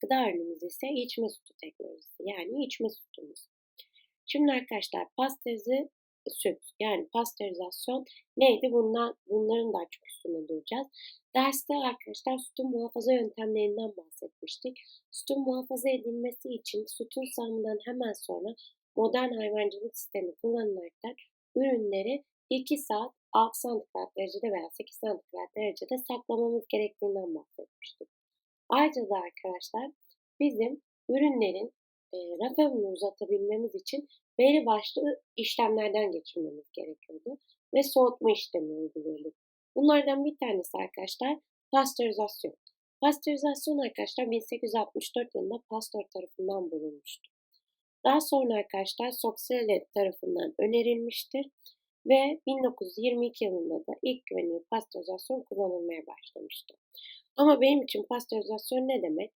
gıda ürünümüz ise içme sütü teknolojisi yani içme sütümüz. Şimdi arkadaşlar pastörize süt yani pastörizasyon neydi? Bundan, bunların daha çok üstüne duracağız. Derste arkadaşlar sütün muhafaza yöntemlerinden bahsetmiştik. Sütün muhafaza edilmesi için sütün sağımından hemen sonra modern hayvancılık sistemi kullanılarak ürünleri 2 saat 6 santigrat derecede veya 8 santigrat derecede saklamamız gerektiğinden bahsetmiştik. Ayrıca da arkadaşlar bizim ürünlerin e, raf ömrünü uzatabilmemiz için belli başlı işlemlerden geçirmemiz gerekiyordu ve soğutma işlemi uyguluyorduk. Bunlardan bir tanesi arkadaşlar pastörizasyon. Pastörizasyon arkadaşlar 1864 yılında Pasteur tarafından bulunmuştu. Daha sonra arkadaşlar Soxelle tarafından önerilmiştir ve 1922 yılında da ilk güvenilir pastörizasyon kullanılmaya başlamıştı. Ama benim için pastörizasyon ne demek?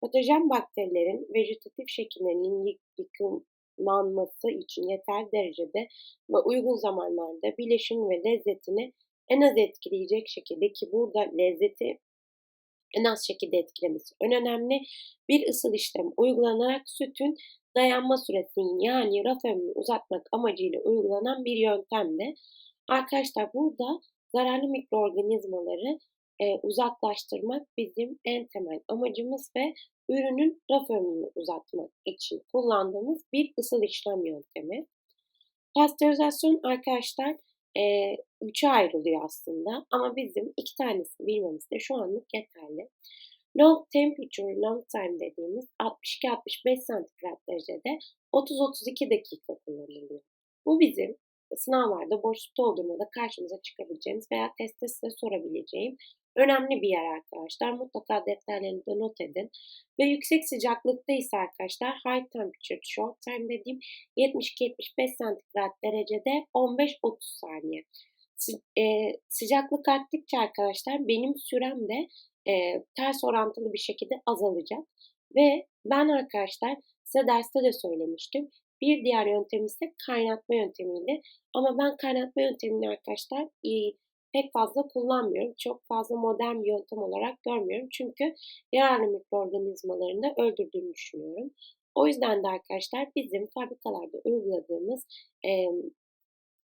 Patojen bakterilerin vejetatif şekillerinin yıkılmanması için yeterli derecede ve uygun zamanlarda bileşim ve lezzetini en az etkileyecek şekilde ki burada lezzeti en az şekilde etkilemesi en önemli bir ısıl işlem uygulanarak sütün dayanma süresini yani raf ömrünü uzatmak amacıyla uygulanan bir yöntemdi. Arkadaşlar burada zararlı mikroorganizmaları e, uzaklaştırmak bizim en temel amacımız ve ürünün raf ömrünü uzatmak için kullandığımız bir ısıl işlem yöntemi. Pastörizasyon arkadaşlar e, üçe ayrılıyor aslında ama bizim iki tanesini bilmemiz de şu anlık yeterli. Long temperature long time dediğimiz 62-65 santigrat derecede 30-32 dakika kullanılıyor. Bu bizim sınavlarda boşlukta olduğunda karşımıza çıkabileceğimiz veya testte size sorabileceğim önemli bir yer arkadaşlar. Mutlaka defterlerinize not edin. Ve yüksek sıcaklıkta ise arkadaşlar high temperature short time dediğim 72-75 santigrat derecede 15-30 saniye. E, sıcaklık arttıkça arkadaşlar benim sürem de e, ters orantılı bir şekilde azalacak. Ve ben arkadaşlar size derste de söylemiştim. Bir diğer yöntem ise kaynatma yöntemiydi. Ama ben kaynatma yöntemini arkadaşlar e, pek fazla kullanmıyorum. Çok fazla modern bir yöntem olarak görmüyorum. Çünkü yararlı mikroorganizmalarını da öldürdüğünü düşünüyorum. O yüzden de arkadaşlar bizim fabrikalarda uyguladığımız e,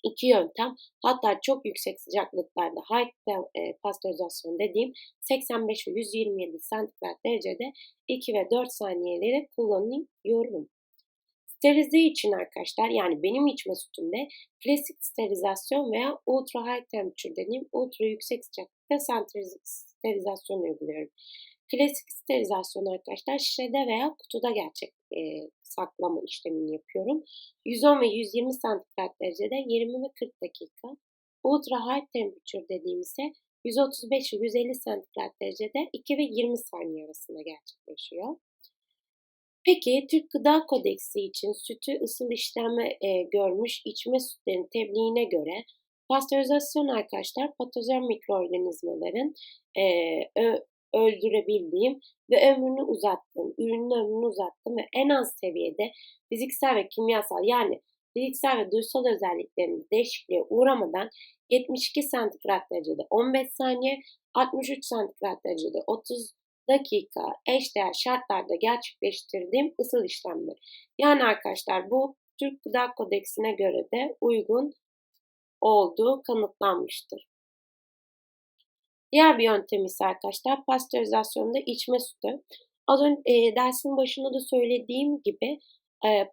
iki yöntem hatta çok yüksek sıcaklıklarda high e, pastörizasyon dediğim 85 ve 127 santigrat derecede 2 ve 4 saniyeleri kullanıyorum. Sterilize için arkadaşlar yani benim içme sütümde klasik sterilizasyon veya ultra high temperature dediğim ultra yüksek sıcaklıkta sterilizasyon uyguluyorum. Klasik sterilizasyon arkadaşlar şişede veya kutuda gerçek e, saklama işlemini yapıyorum. 110 ve 120 santigrat derecede 20 ve 40 dakika. Ultra high temperature dediğim ise 135 ve 150 santigrat derecede 2 ve 20 saniye arasında gerçekleşiyor. Peki Türk Gıda Kodeksi için sütü ısıl işleme e, görmüş içme sütlerin tebliğine göre pastörizasyon arkadaşlar patojen mikroorganizmaların e, ö, öldürebildiğim ve ömrünü uzattığım, ürünün ömrünü uzattığım ve en az seviyede fiziksel ve kimyasal yani fiziksel ve duysal özelliklerinde değişikliğe uğramadan 72 santigrat derecede 15 saniye, 63 santigrat derecede 30 dakika eşdeğer şartlarda gerçekleştirdiğim ısıl işlemdir. Yani arkadaşlar bu Türk Gıda Kodeksine göre de uygun olduğu kanıtlanmıştır. Diğer bir yöntem ise arkadaşlar pastörizasyonda içme sütü. Az önce e, dersin başında da söylediğim gibi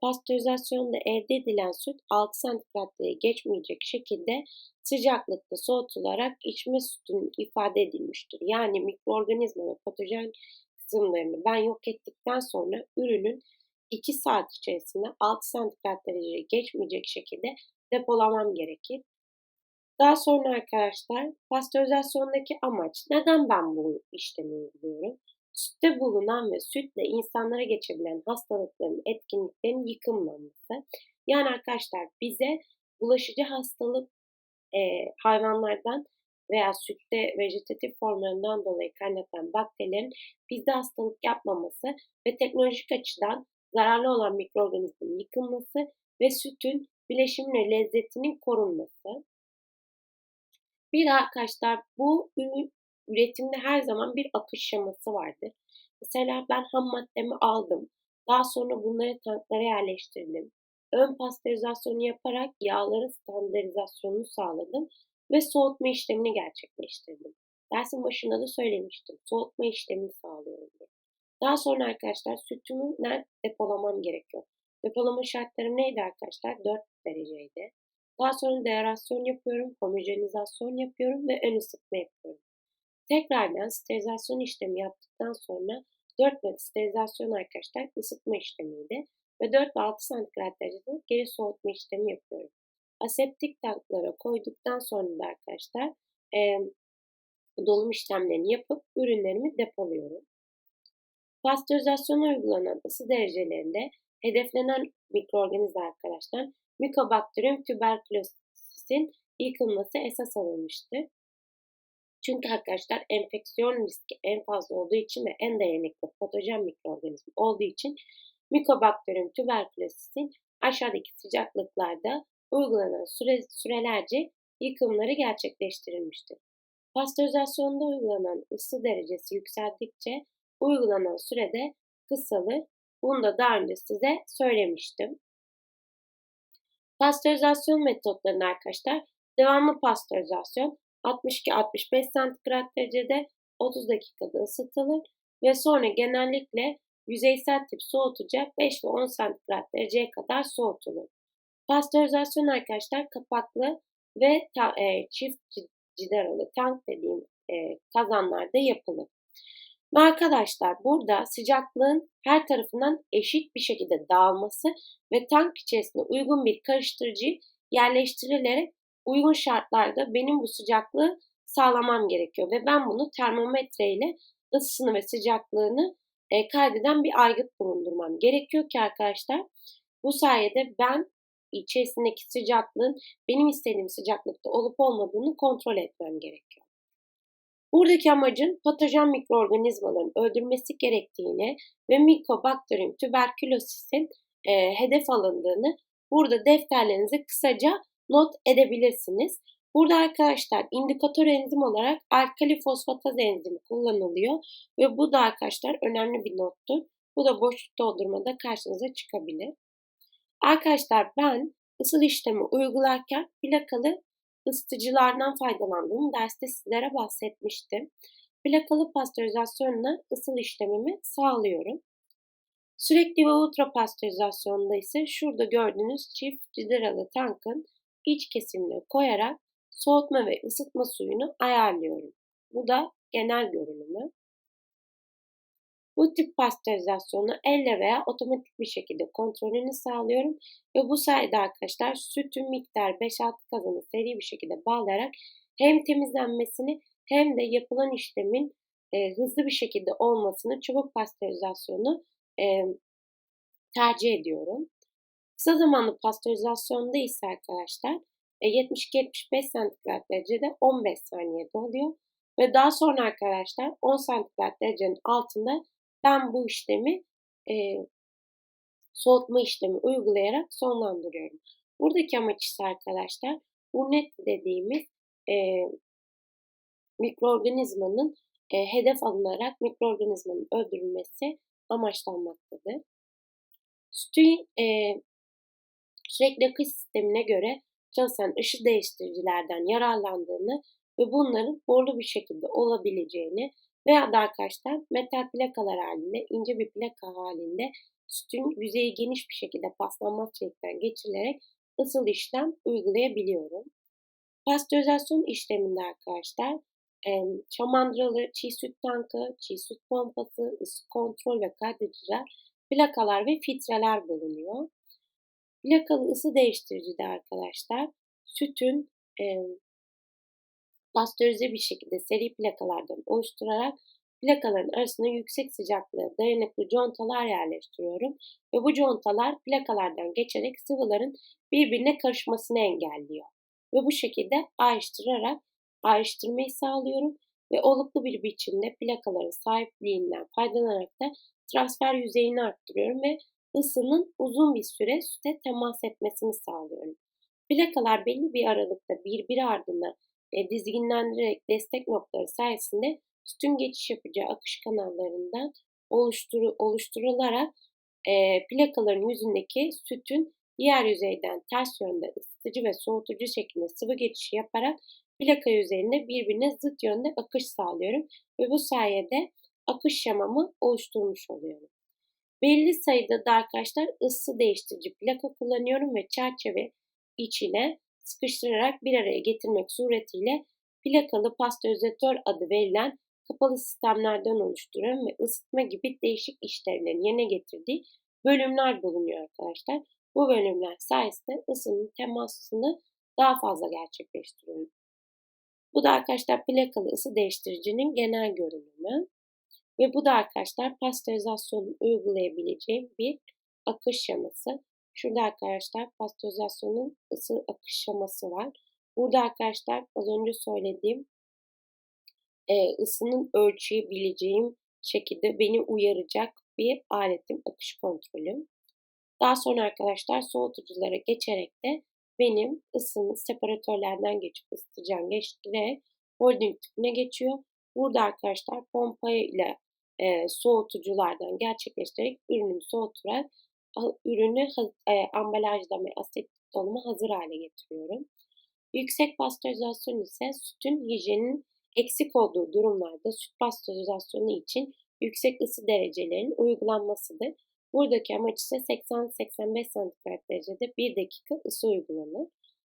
pastörizasyonda elde edilen süt 6 santigratları geçmeyecek şekilde sıcaklıkta soğutularak içme sütünün ifade edilmiştir. Yani mikroorganizma ve patojen kısımlarını ben yok ettikten sonra ürünün 2 saat içerisinde 6 santigrat dereceye geçmeyecek şekilde depolamam gerekir. Daha sonra arkadaşlar pastörizasyondaki amaç neden ben bu işlemi uyguluyorum? Sütte bulunan ve sütle insanlara geçebilen hastalıkların etkinliklerin yıkılmaması. Yani arkadaşlar bize bulaşıcı hastalık e, hayvanlardan veya sütte vejetatif formlarından dolayı kaynaklanan bakterilerin bizde hastalık yapmaması ve teknolojik açıdan zararlı olan mikroorganizmanın yıkılması ve sütün bileşimle lezzetinin korunması. Bir arkadaşlar bu ürün üretimde her zaman bir akış şeması vardır. Mesela ben ham maddemi aldım. Daha sonra bunları tanklara yerleştirdim. Ön pastörizasyonu yaparak yağların standartizasyonunu sağladım ve soğutma işlemini gerçekleştirdim. Dersin başında da söylemiştim. Soğutma işlemini sağlıyorum diye. Daha sonra arkadaşlar sütümü nerede depolamam gerekiyor? Depolama şartlarım neydi arkadaşlar? 4 dereceydi. Daha sonra deaerasyon yapıyorum, homojenizasyon yapıyorum ve ön ısıtma yapıyorum. Tekrardan sterilizasyon işlemi yaptıktan sonra 4 ve sterilizasyon arkadaşlar ısıtma işlemiydi. Ve 4 ve 6 santigrat derecede geri soğutma işlemi yapıyorum. Aseptik tanklara koyduktan sonra da arkadaşlar e, dolum işlemlerini yapıp ürünlerimi depoluyorum. Pastörizasyona uygulanan ısı derecelerinde hedeflenen mikroorganizma arkadaşlar Mycobacterium tuberculosis'in yıkılması esas alınmıştır. Çünkü arkadaşlar enfeksiyon riski en fazla olduğu için ve en dayanıklı patojen mikroorganizma olduğu için Mycobacterium tuberculosis'in aşağıdaki sıcaklıklarda uygulanan süre, sürelerce yıkımları gerçekleştirilmiştir. Pastörizasyonda uygulanan ısı derecesi yükseldikçe uygulanan sürede kısalır. Bunu da daha önce size söylemiştim. Pastörizasyon metotlarını arkadaşlar devamlı pastörizasyon 62-65 santigrat derecede 30 dakikada ısıtılır ve sonra genellikle yüzeysel tip soğutacak 5 ve 10 santigrat dereceye kadar soğutulur. Pastörizasyon arkadaşlar kapaklı ve ta, e, çift cidaralı tank dediğim e, kazanlarda yapılır. Ve arkadaşlar burada sıcaklığın her tarafından eşit bir şekilde dağılması ve tank içerisinde uygun bir karıştırıcı yerleştirilerek uygun şartlarda benim bu sıcaklığı sağlamam gerekiyor. Ve ben bunu termometre ile ısısını ve sıcaklığını e, kaydeden bir aygıt bulundurmam gerekiyor ki arkadaşlar bu sayede ben içerisindeki sıcaklığın benim istediğim sıcaklıkta olup olmadığını kontrol etmem gerekiyor. Buradaki amacın patojen mikroorganizmaların öldürmesi gerektiğini ve Mycobacterium tuberculosis'in e, hedef alındığını burada defterlerinize kısaca not edebilirsiniz. Burada arkadaşlar indikatör enzim olarak alkali fosfataz enzimi kullanılıyor ve bu da arkadaşlar önemli bir nottur. Bu da boşluk doldurmada karşınıza çıkabilir. Arkadaşlar ben ısıl işlemi uygularken plakalı ısıtıcılardan faydalandığım derste sizlere bahsetmiştim. Plakalı pastörizasyonla ısıl işlemimi sağlıyorum. Sürekli ve ultra pastörizasyonda ise şurada gördüğünüz çift cidiralı tankın iç kesimine koyarak soğutma ve ısıtma suyunu ayarlıyorum. Bu da genel görünümü. Bu tip pastörizasyonu elle veya otomatik bir şekilde kontrolünü sağlıyorum ve bu sayede arkadaşlar sütün miktar 5-6 kazanı seri bir şekilde bağlayarak hem temizlenmesini hem de yapılan işlemin e, hızlı bir şekilde olmasını çabuk pastörizasyonu e, tercih ediyorum. Kısa zamanlı pastörizasyonda ise arkadaşlar 72-75 e, santigrat derecede 15 saniyede oluyor. Ve daha sonra arkadaşlar 10 santigrat derecenin altında ben bu işlemi e, soğutma işlemi uygulayarak sonlandırıyorum. Buradaki amaç ise arkadaşlar bu net dediğimiz e, mikroorganizmanın e, hedef alınarak mikroorganizmanın öldürülmesi amaçlanmaktadır. Sütün e, sürekli akış sistemine göre çalışan ışık değiştiricilerden yararlandığını ve bunların borlu bir şekilde olabileceğini veya da arkadaşlar metal plakalar halinde, ince bir plaka halinde sütün yüzeyi geniş bir şekilde paslanmaz çelikten geçirilerek ısıl işlem uygulayabiliyorum. Pastörizasyon işleminde arkadaşlar çamandıralı çiğ süt tankı, çiğ süt pompası, ısı kontrol ve kaydediciler, plakalar ve filtreler bulunuyor. Plakalı ısı değiştirici de arkadaşlar sütün pastörize bir şekilde seri plakalardan oluşturarak plakaların arasına yüksek sıcaklığa dayanıklı contalar yerleştiriyorum ve bu contalar plakalardan geçerek sıvıların birbirine karışmasını engelliyor. Ve bu şekilde ayrıştırarak ayrıştırmayı sağlıyorum ve oluklu bir biçimde plakaların sahipliğinden faydalanarak da transfer yüzeyini arttırıyorum ve ısının uzun bir süre süte temas etmesini sağlıyorum. Plakalar belli bir aralıkta birbiri ardından e, dizginlendirerek destek noktaları sayesinde sütün geçiş yapacağı akış kanallarından oluşturu, oluşturularak e, plakaların yüzündeki sütün diğer yüzeyden ters yönde ısıtıcı ve soğutucu şeklinde sıvı geçişi yaparak plaka üzerinde birbirine zıt yönde akış sağlıyorum ve bu sayede akış şemamı oluşturmuş oluyorum. Belli sayıda da arkadaşlar ısı değiştirici plaka kullanıyorum ve çerçeve içine sıkıştırarak bir araya getirmek suretiyle plakalı pastörizatör adı verilen kapalı sistemlerden oluşturuyorum ve ısıtma gibi değişik işlevlerin yerine getirdiği bölümler bulunuyor arkadaşlar. Bu bölümler sayesinde ısının temasını daha fazla gerçekleştiriyorum. Bu da arkadaşlar plakalı ısı değiştiricinin genel görünümü. Ve bu da arkadaşlar pastörizasyonun uygulayabileceğim bir akış şeması. Şurada arkadaşlar pastörizasyonun ısı akış şeması var. Burada arkadaşlar az önce söylediğim e, ısının ölçebileceğim şekilde beni uyaracak bir aletim akış kontrolüm. Daha sonra arkadaşlar soğutuculara geçerek de benim ısının separatörlerden geçip ısıtıcıdan geçtirerek holding tipine geçiyor. Burada arkadaşlar pompa ile e, soğutuculardan gerçekleştirerek ürünümü soğuturarak ürünü e, ambalajlama, asetik doluma hazır hale getiriyorum. Yüksek pastörizasyon ise sütün hijyenin eksik olduğu durumlarda süt pastörizasyonu için yüksek ısı derecelerinin uygulanmasıdır. Buradaki amaç ise 80-85 santigrat derecede 1 dakika ısı uygulanır.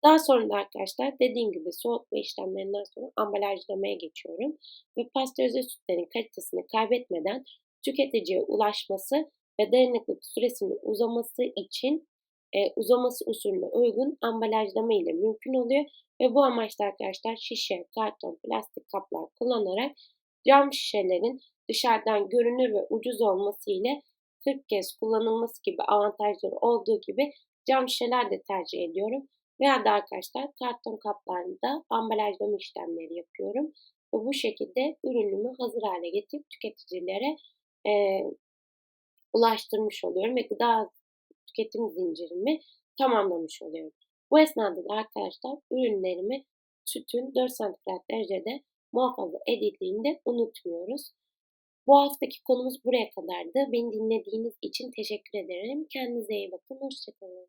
Daha sonra da arkadaşlar dediğim gibi soğutma işlemlerinden sonra ambalajlamaya geçiyorum. Ve pastörize sütlerin kalitesini kaybetmeden tüketiciye ulaşması ve dayanıklık süresinin uzaması için e, uzaması usulüne uygun ambalajlama ile mümkün oluyor. Ve bu amaçla arkadaşlar şişe, karton, plastik kaplar kullanarak cam şişelerin dışarıdan görünür ve ucuz olması ile 40 kez kullanılması gibi avantajları olduğu gibi cam şişeler de tercih ediyorum. Veya da arkadaşlar karton kaplarında ambalajlama işlemleri yapıyorum. Ve bu şekilde ürünümü hazır hale getirip tüketicilere e, ulaştırmış oluyorum ve gıda tüketim zincirimi tamamlamış oluyorum. Bu esnada da arkadaşlar ürünlerimi sütün 4 santigrat derecede muhafaza edildiğini de unutmuyoruz. Bu haftaki konumuz buraya kadardı. Beni dinlediğiniz için teşekkür ederim. Kendinize iyi bakın. Hoşçakalın.